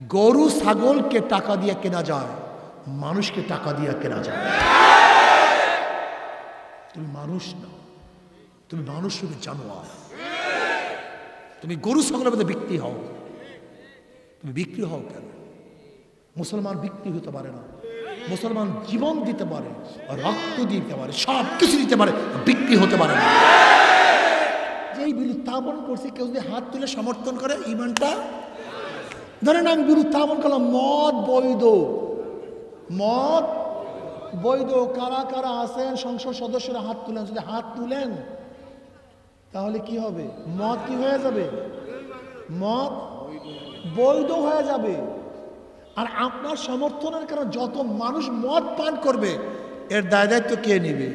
গরু, ছাগলকে টাকা দিয়ে কেনা যায়, মানুষকে টাকা দিয়ে কেনা যায়। তুমি মানুষ না, তুমি মানুষ শুধু জানোয়ার। তুমি গরু, ছাগলের মধ্যে বিক্রি হও। তুমি বিক্রি হও কেন? মুসলমান বিক্রি হতে পারে না। মুসলমান জীবন দিতে পারে, রক্ত দিতে পারে সব কিছু দিতে পারে, বিক্রি হতে পারে না। যে এই বিরুদ্ধাপন করছে, কেউ যদি হাত তুলে সমর্থন করে, ইমানটা ধরেন আমি বিরুদ্ধাপন করলাম, মদ বৈধ। মদ বৈধ, কারা কারা আছেন, সংসদ সদস্যরা হাত তুলেন, যদি হাত তুলেন, তাহলে কি হবে? মদ কি হয়ে যাবে? মদ বৈধ হয়ে যাবে। আর আপনার সমর্থনের কারণে যত মানুষ মদ পান করবে, এর দায় দায়িত্ব কে নেবে?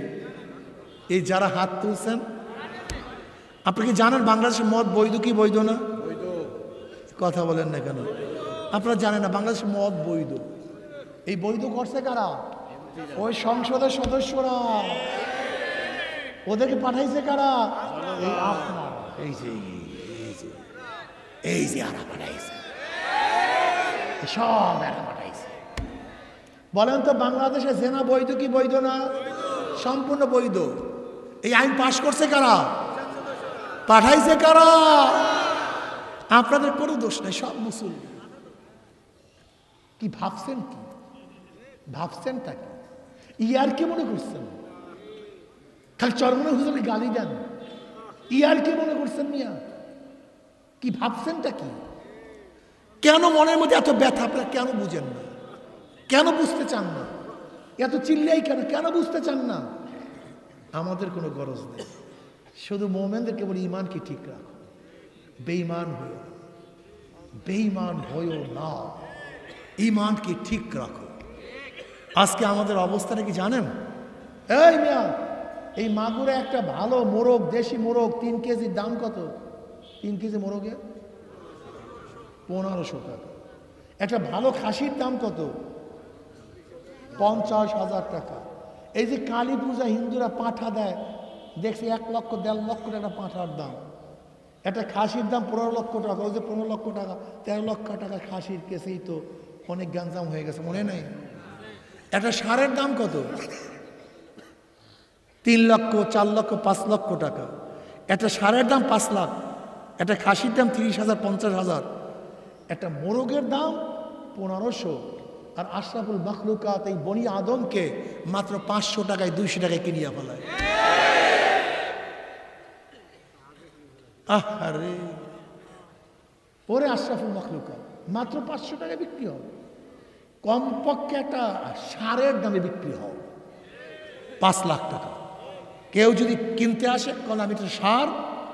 এই যারা হাত তুলছেন। আপনি কি জানেন বাংলাদেশের মদ বৈধ কি বৈধ না? কথা বলেন না কেন? আপনারা জানেন না বাংলাদেশ মদ বৈধ। এই বৈধ করছে কারা? ওই সংসদের সদস্যরা। ওদেরকে পাঠাইছে কারা? এই আপনার। এই যে এই যে এই যে আরা পাঠাইছে। সব এরা পাঠাইছে। বলেন তো বাংলাদেশে জেনা বৈধ কি বৈধ না? সম্পূর্ণ বৈধ। এই আইন পাশ করছে কারা? পাঠাইছে কারা? আপনাদের কোনো দোষ নাই, সব মুসলমান কি ভাবছেন কি? ভাবছেনটা কি? ইয়ার কি মনে করছেন? খালি চরমনে হুজুরে গালি দেন। ইয়ার কি মনে করছেন মিয়া? কি ভাবছেনটা কি? কেন মনের মধ্যে এত ব্যথা? আপনারা কেন বুঝেন না? কেন বুঝতে চান না? এত চিল্লাই কেন? কেন বুঝতে চান না? আমাদের কোনো গরজ নেই। শুধু মোমেনদেরকে বলি, ইমানকে ঠিক রাখো। বেঈমান হয়েও না। বেঈমান হয়েও না। ইমানকে ঠিক রাখো। আজকে আমাদের অবস্থাটা কি জানেন? এই মিয়া, এই মাগুরে একটা ভালো মোরগ, দেশি মোরগ, তিন কেজির দাম কত? তিন কেজি মোরগের পনেরোশো টাকা। একটা ভালো খাসির দাম কত? পঞ্চাশ হাজার টাকা। এই যে কালী পূজা হিন্দুরা পাঠা দেয়, দেখছি এক লক্ষ, দেড় লক্ষ টাকা পাঠার দাম। একটা খাসির দাম পনেরো লক্ষ টাকা, ওই যে পনেরো লক্ষ টাকা, তেরো লক্ষ টাকা খাসির কেসেই তো অনেক গ্যাঞ্জাম হয়ে গেছে, মনে নেই? একটা সারের দাম কত? তিন লক্ষ, চার লক্ষ, পাঁচ লক্ষ টাকা। একটা সারের দাম পাঁচ লাখ, একটা খাসির দাম তিরিশ হাজার, পঞ্চাশ হাজার। একটা মোরগের দাম পনেরোশো, আর আশরাফুল মখলুকাত এই বনি আদমকে মাত্র পাঁচশো টাকায়, দুইশো টাকায় কিনিয়া ফেলায়। আরে ওরে আশরাফুল মখলুকাত, মাত্র পাঁচশো টাকায় বিক্রি হবে। কমপক্ষে একটা সারের দামে বিক্রি হবে। পাঁচ লাখ টাকা। কেউ যদি কিনতে আসে কারণ আমি সার,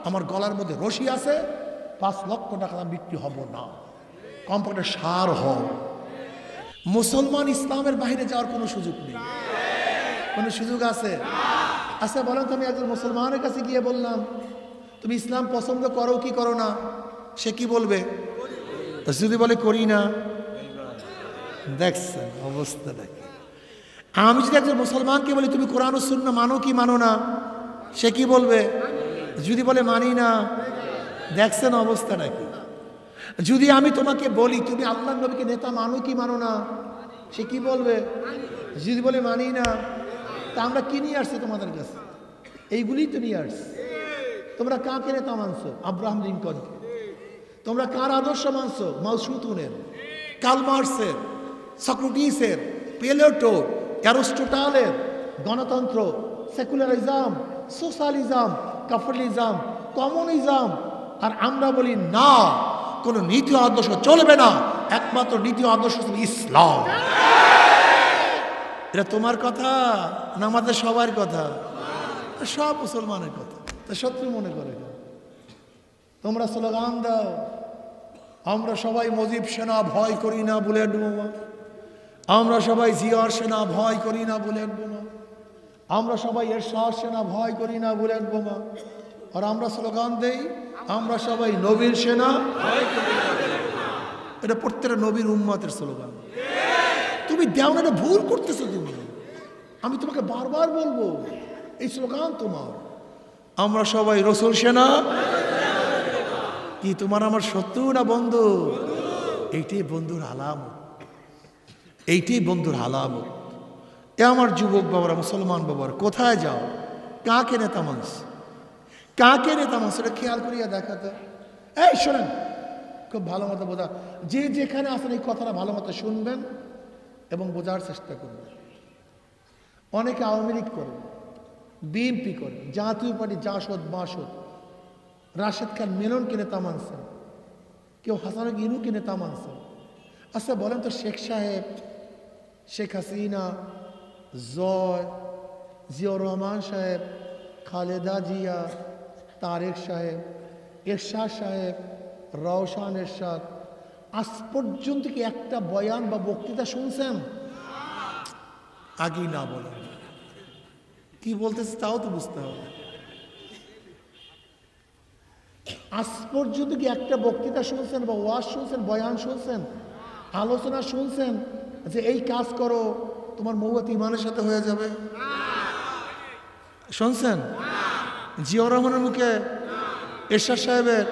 আমার গলার মধ্যে রশি আছে, পাঁচ লক্ষ টাকা দাম বিক্রি হব না। কমপক্ষে সার হও মুসলমান ইসলামের বাইরে যাওয়ার কোনো সুযোগ নেই। কোনো সুযোগ আছে? আচ্ছা বলেন তো আমি একজন মুসলমানের কাছে গিয়ে বললাম তুমি ইসলাম পছন্দ করো, কি করো না? সে কি বলবে? যদি বলে, করি না। দেখছেন, অবস্থা দেখে আমি যদি একজন মুসলমানকে বলি, তুমি কোরআন সুন্না মানো কি মানো না? সে কি বলবে? যদি বলে, মানি না। দেখছেন, অবস্থা নাকি যদি আমি তোমাকে বলি, তুমি আল্লাহ নবীকে নেতা মানো কি মানো না? সে কি বলবে? যদি বলে, মানি না। তা আমরা কি নিয়ে আসছি তোমাদের কাছে? এইগুলিই তো নিয়ে আসছি। তোমরা কাকে নেতা মানছো? আব্রাহাম লিঙ্কনকে। তোমরা কার আদর্শ মানছো? মাউসুতুনের কালমার্সের, সক্রেটিসের, পেলেটোর, অ্যারোস্টোটালের, গণতন্ত্র, সেকুলারিজম, সোশ্যালিজম কাফলিজম কমিউনিজম। আর আমরা বলি, না, কোনো নীতি আদর্শ চলবে না। একমাত্র নীতি আদর্শ ইসলাম। এটা তোমার কথা না আমাদের সবার কথা? সব মুসলমানের কথা। তা শত্রু মনে করে? তোমরা স্লোগান দাও, আমরা সবাই মজিব সেনা ভয় করি না বুলেট বোমা আমরা সবাই জিয়ার সেনা ভয় করি না বুলেট বোমা আমরা সবাই এরশাদ সেনা ভয় করি না বুলেট বোমা আর আমরা স্লোগান দেই, আমরা সবাই নবীর সেনা এটা প্রত্যেকটা নবীর উম্মতের স্লোগান। তুমি দেও না ভুল করতেছো তুমি। আমি তোমাকে বারবার বলব, এই স্লোগান তোমার। আমরা সবাই রসুল সেনা। কি তোমার আমার শত্রু না বন্ধু? এইটাই বন্ধুর আলামত। এইটাই বন্ধুর আলামত। এ আমার যুবক বাবারা, মুসলমান বাবার, কোথায় যাও? কাকে নেতা মানুষ? কাকে নেতা মানুষ? এটা খেয়াল করিয়া দেখাতে এই, শোনেন, খুব ভালো মতো বোঝা। যে যেখানে আসেন এই কথাটা ভালো মতো শুনবেন এবং বোঝার চেষ্টা করবেন। অনেকে আওয়ামী লীগ করে বিএনপি করে, জাতীয় পার্টি জাসদ, বাসদ। রাশেদ খান মিলনকে নেতা মানছেন কেউ হাসান ইনুকে নেতা মানছেন আচ্ছা বলেন তো শেখ সাহেব, শেখ হাসিনা, জয়, জিয়াউর রহমান সাহেব, খালেদা জিয়া, তারেক সাহেব, এরশাদ সাহেব, রওশান এরশাদ। আজ পর্যন্ত কি একটা বয়ান বা বক্তৃতা শুনছেন? আগেই না বলেন। কি বলতেছে তাও তো বুঝতে হবে আজ পর্যন্ত কি একটা বক্তৃতা শুনছেন বা ওয়াজ শুনছেন, বয়ান শুনছেন, আলোচনা শুনছেন, যে এই কাজ করো, তোমার মৌয়াতি ইমানের সাথে হয়ে যাবে? শুনছেন? জিয়াউর রহমানের মুখে, এরশাদ সাহেবের,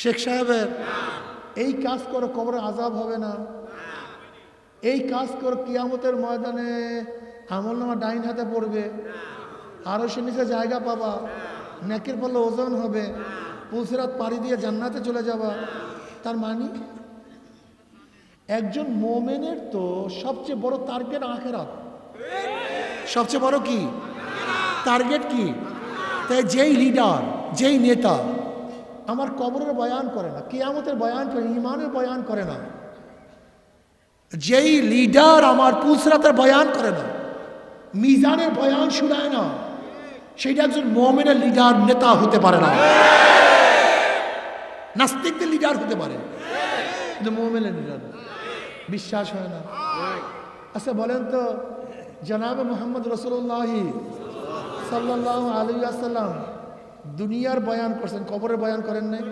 শেখ সাহেবের, এই কাজ করো কবরে আজাব হবে না। এই কাজ করো, কিয়ামতের ময়দানে আমল নামা ডাইন হাতে পড়বে। আরও সে নিচে জায়গা পাবা। নেকের পাল্লা ওজন হবে। পুলসিরাত পাড়ি দিয়ে জান্নাতে চলে যাবা। তার মানে একজন মোমেনের তো সবচেয়ে বড় টার্গেট আখেরাত। সবচেয়ে বড় কি? টার্গেট কি? তাই যেই লিডার যেই নেতা আমার কবরের বয়ান করে না, কিয়ামতের বয়ান করে ইমানের বয়ান করে না। যেই লিডার আমার পুলসরাতের বয়ান করে না মিজানের বয়ান শোনায় না। সেটা একজন মোমেনের লিডার নেতা হতে পারে না। নাস্তিকদের লিডার হতে পারে। কিন্তু মোমেনের লিডার বিশ্বাস হয় না। আচ্ছা বলেন তো, জনাব মোহাম্মদ রসুল্লাহ সাল্লাহ আলী আসাল্লাম দুনিয়ার বয়ান করছেন, কবরের বয়ান করেন নাই?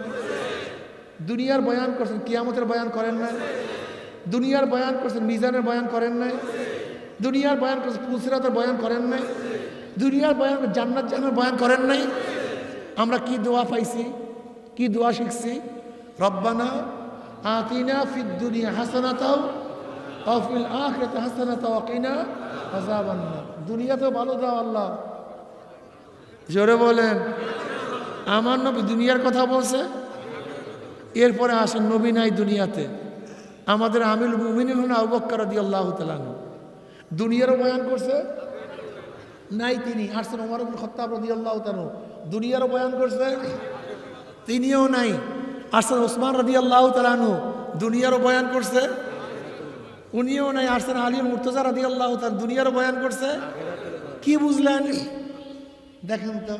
দুনিয়ার বয়ান করছেন, কিয়ামতের বয়ান করেন নাই? দুনিয়ার বয়ান করছেন, মিজানের বয়ান করেন নাই? দুনিয়ার বয়ান করছেন পুলসিরাতের বয়ান করেন নাই। দুনিয়ার বয়ান, জান্নাত জানার বয়ান করেন নাই। আমরা কি দোয়া পাইছি, কি দোয়া শিখছি? রব্বানা আতিনা ফিদ দুনিয়া হাসানাতাও অফিল আখরাতে হাসানাতাও কিনা আযাবান্নার। দুনিয়াতেও ভালো দাও আল্লাহ। জোরে বলেন। আমার নবী দুনিয়ার কথা বলছে, এরপরে আসেন নবী নাই দুনিয়াতে। আমাদের আমিল মুমিনিন হন আবক্কর দি আল্লাহ তালানু দুনিয়ারও বয়ান করছে? নাই তিনি। আসছেন ওমর খত্তাব আল্লাহ তালু দুনিয়ারও বয়ান করছে? তিনিও নাই। আসছেন ওসমান রদি আল্লাহ তালানু দুনিয়ারও বয়ান করছে? উনিও নাই। আসছেন আলী মুর্তজা রদি আল্লাহ তাল দুনিয়ারও বয়ান করছে? কি বুঝলেন? দেখেন তো,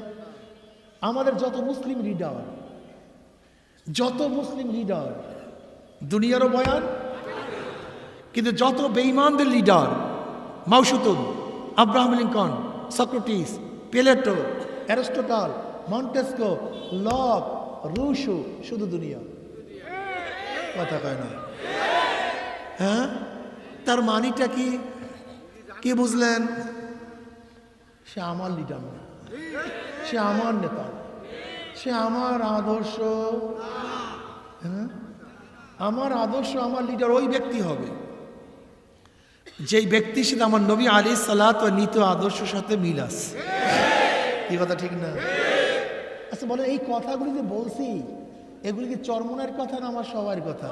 আমাদের যত মুসলিম লিডার যত মুসলিম লিডার দুনিয়ারও বয়ান, কিন্তু যত বেইমানদের leader মাউসুতুন, Abraham Lincoln, Socrates, Plato, Aristotle, Montesquieu, Locke, Rousseau, শুধু দুনিয়া। কথা কয় না? হ্যাঁ? তার মানিটা কি? কি বুঝলেন? সে আমার লিডার না। সে আমার নেতা। সে আমার আদর্শ। হ্যাঁ? আমার আদর্শ, আমার লিডার ওই ব্যক্তি হবে। যেই ব্যক্তি সাথে আমার নবী আলী সালাত ও নীত আদর্শের সাথে মিল আছে। কি কথা ঠিক না? আচ্ছা বলে এই কথাগুলি যে বলছি, এগুলি কি চরমনের কথা না আমার সবার কথা?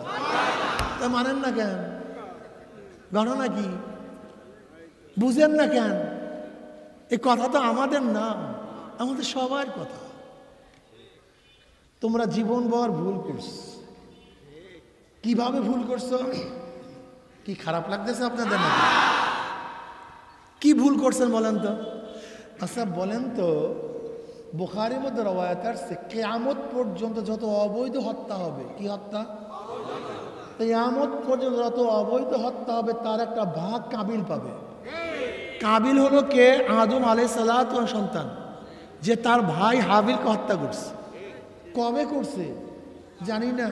তা মানেন না কেন? ঘটনা কি বুঝেন না কেন? এই কথা তো আমাদের না আমাদের সবার কথা। তোমরা জীবন জীবনভর ভুল করছ। কীভাবে ভুল করছ? কি খারাপ লাগতেছে আপনাদের নাকি? কি ভুল করছেন বলেন তো? আচ্ছা বলেন তো, বোখারের মধ্যে রবায়ত আসছে, কেয়ামত পর্যন্ত যত অবৈধ হত্যা হবে, কি হত্যা? কেয়ামত পর্যন্ত যত অবৈধ হত্যা হবে, তার একটা ভাগ কাবিল পাবে। কাবিল হলো কে? আদম আলাই সালাত সন্তান, যে তার ভাই হাবিলকে হত্যা করছে। কবে করছে? জানি না।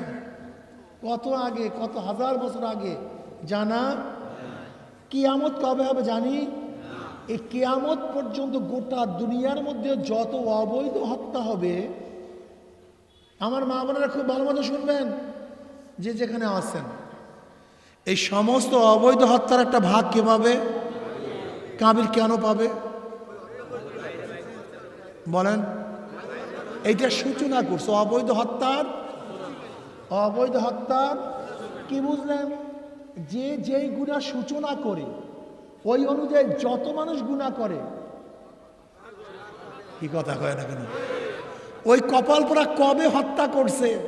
কত আগে, কত হাজার বছর আগে জানা? কিয়ামত কবে হবে জানি? এই কেয়ামত পর্যন্ত গোটা দুনিয়ার মধ্যে যত অবৈধ হত্যা হবে আমার মা বোনেরা খুব ভালো মতো শুনবেন যে যেখানে আসেন এই সমস্ত অবৈধ হত্যার একটা ভাগ কে পাবে? কাবিল কেন পাবে? বলেন। এইটা সূচনা করছে অবৈধ হত্যার? অবৈধ হত্যার? কি বুঝলেন? যে যেই গুণা সূচনা করে, ওই অনুযায়ী যত মানুষ গুণা করে। কি কথা কয় না কেন? ওই কপাল পোড়া কবে হত্যা করছে,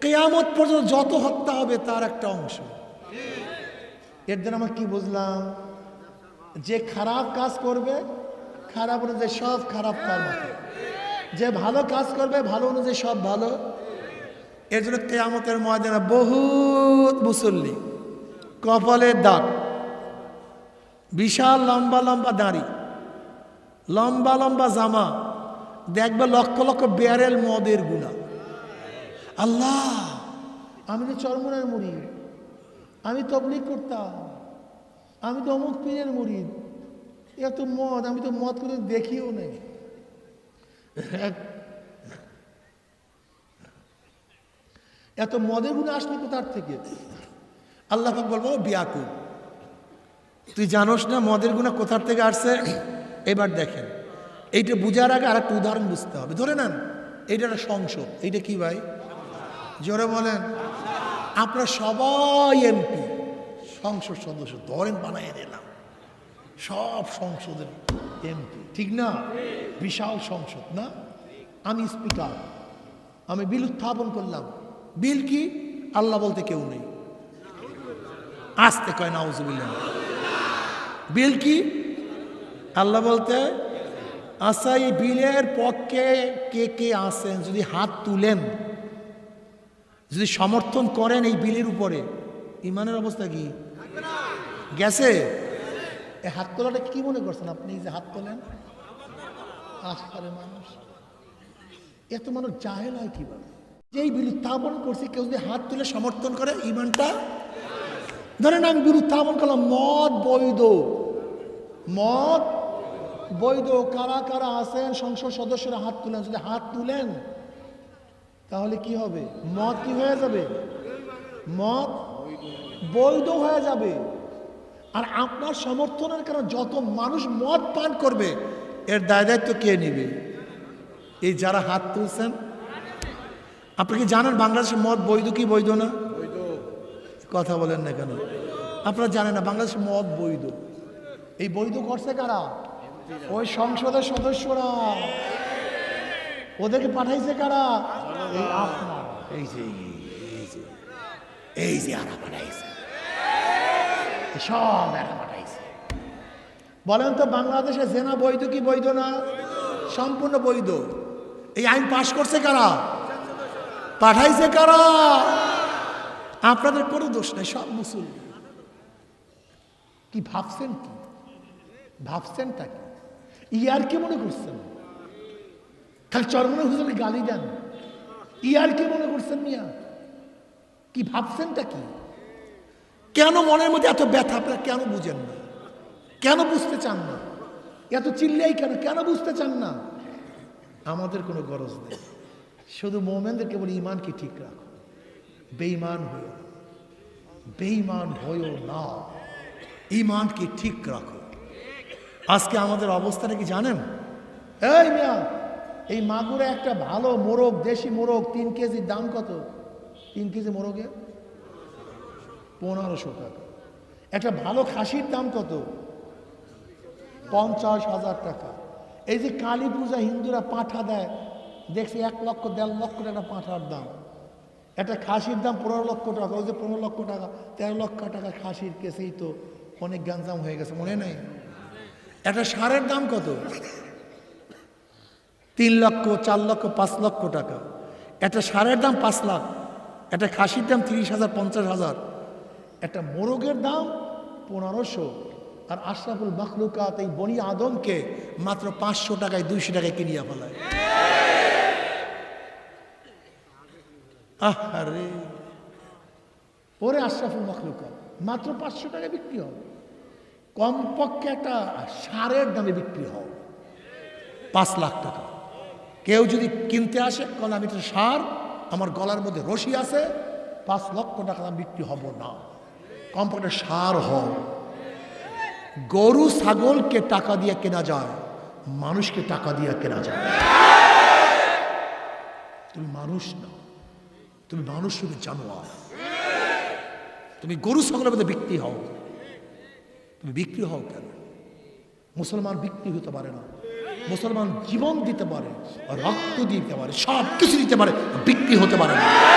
কেয়ামত পর্যন্ত যত হত্যা হবে তার একটা অংশ। এর দ্বারা আমরা কি বুঝলাম? যে খারাপ কাজ করবে, খারাপ অনুযায়ী সব খারাপ তার মাথায় যে ভালো কাজ করবে, ভালো অনুযায়ী সব ভালো। এর জন্য কেয়ামতের ময়দানে বহুত মুসল্লি কপালের দাগ। বিশাল, লম্বা লম্বা দাড়ি। লম্বা লম্বা জামা। দেখবে লক্ষ লক্ষ ব্যারেল মদের গুণা। আল্লাহ, আমি তো চরমনের মুড়ি। আমি তবলিক করতাম। আমি তো অমুক পীরের মুড়ি। এত মদ, আমি তো মদ করে দেখিও নেই। এত মদের গুণে আসলে কোথার থেকে? আল্লাহ বলব বিয়াকুব, তুই জানোস না মদের গুণা কোথার থেকে আসছে? এবার দেখেন, এইটা বুঝার আগে আর একটা উদাহরণ বুঝতে হবে। ধরে নেন, এইটা একটা সংসদ, এইটা কি ভাই? জোরে বলেন। আপনারা সবাই এমপি, সংসদ সদস্য, ধরেন বানাই দিলাম। সব সংসদের এমপি, ঠিক না? বিশাল সংসদ, না? আমি স্পিকার, আমি বিল উত্থাপন করলাম। বিল কি? আল্লাহ বলতে কেউ নেই। আসতে কয় নাউজুবিল্লাহ বিল কি? আল্লাহ বলতে আচ্ছা এই বিলের পক্ষে কে কে আসেন যদি হাত তুলেন, যদি সমর্থন করেন এই বিলের উপরে, ইমানের অবস্থা কি? গেছে? এই হাত তোলাটা কি মনে করছেন আপনি যে হাত তোলেন? মানুষ। এত মানুষ জাহেল হয় কীভাবে? যেই বিল উত্থাপন করছে, কেউ যদি হাত তুলে সমর্থন করে, ইমানটা ধরেন আমি বিল উত্থাপন করলাম, মদ বৈধ। মদ বৈধ, কারা কারা আছেন, সংসদ সদস্যরা হাত তুলেন, যদি হাত তুলেন, তাহলে কি হবে? মদ কি হয়ে যাবে? মদ বৈধ হয়ে যাবে। আর আপনার সমর্থনের কারণে যত মানুষ মদ পান করবে, এর দায় দায়িত্ব কে নেবে? এই যারা হাত তুলছেন। আপনি কি জানেন বাংলাদেশে মদ বৈধ কি বৈধ না? কথা বলেন না কেন? আপনারা জানেন না বাংলাদেশে মদ বৈধ। এই বৈধ করছে কারা? ওই সংসদের সদস্যরা। ওদেরকে পাঠাইছে কারা? এই আপনারা। এই যে এই যে এই যে আরা পাঠাইছে। সব এরা পাঠাইছে। বলেন তো বাংলাদেশে জেনা বৈধ কি বৈধ না? সম্পূর্ণ বৈধ। এই আইন পাশ করছে কারা? পাঠাইছে কারা? আপনাদের কোনো দোষ নাই, সব মুসলমান। কি ভাবছেন কি? ভাবছেনটা কি? ইয়ার কি মনে করছেন? খালি চরমনে হুজুরে গালি দেন। ইয়ার কি মনে করছেন মিয়া? কি ভাবছেনটা কি? কেন মনের মধ্যে এত ব্যথা? আপনারা কেন বুঝেন না? কেন বুঝতে চান না? এত চিল্লাই কেন? কেন বুঝতে চান না? আমাদের কোনো গরজ নেই। শুধু মোমেনদেরকে বলি, ইমানকে ঠিক রাখো। বেঈমান হইও বেঈমান হইও না। ইমানকে ঠিক রাখো। আজকে আমাদের অবস্থাটা কি জানেন? এই মিয়া, এই মাগুরে একটা ভালো মোরগ, দেশি মোরগ, তিন কেজির দাম কত? তিন কেজি মোরগে? পনেরোশো টাকা। একটা ভালো খাসির দাম কত? পঞ্চাশ হাজার টাকা। এই যে কালী পূজা হিন্দুরা পাঠা দেয়, দেখছি এক লক্ষ, দেড় লক্ষ টাকা পাঠার দাম। একটা খাসির দাম পনেরো লক্ষ টাকা, ওই যে পনেরো লক্ষ টাকা, তেরো লক্ষ টাকা খাসির কেসেই তো অনেক গ্যাঞ্জাম হয়ে গেছে, মনে নেই? একটা সারের দাম কত? তিন লক্ষ, চার লক্ষ, পাঁচ লক্ষ টাকা। একটা সারের দাম পাঁচ লাখ, একটা খাসির দাম তিরিশ হাজার, পঞ্চাশ হাজার। একটা মোরগের দাম পনেরোশো। আর আশরাফুল মখলুকাত এই বনি আদমকে মাত্র পাঁচশো টাকায়, দুইশো টাকায় কিনিয়া ফেলায় আরে ওরে আশরাফুল মখলুকাত মাত্র পাঁচশো টাকায় বিক্রি হবে। কমপক্ষে একটা সারের দামে বিক্রি হবে। পাঁচ লাখ টাকা। কেউ যদি কিনতে আসে কারণ আমি তো সার, আমার গলার মধ্যে রশি আছে, পাঁচ লক্ষ টাকা দাম বিক্রি হব না। কমপক্ষে সার হও গরু, ছাগলকে টাকা দিয়ে কেনা যায়, মানুষকে টাকা দিয়ে কেনা যায়। তুমি মানুষ না। তুমি মানুষ রূপে জানোয়ার। তুমি গরু ছাগলের মধ্যে বিক্রি হও। তুমি বিক্রি হও কেন? মুসলমান বিক্রি হতে পারে না। মুসলমান জীবন দিতে পারে, রক্ত দিতে পারে সব কিছু দিতে পারে, বিক্রি হতে পারে না।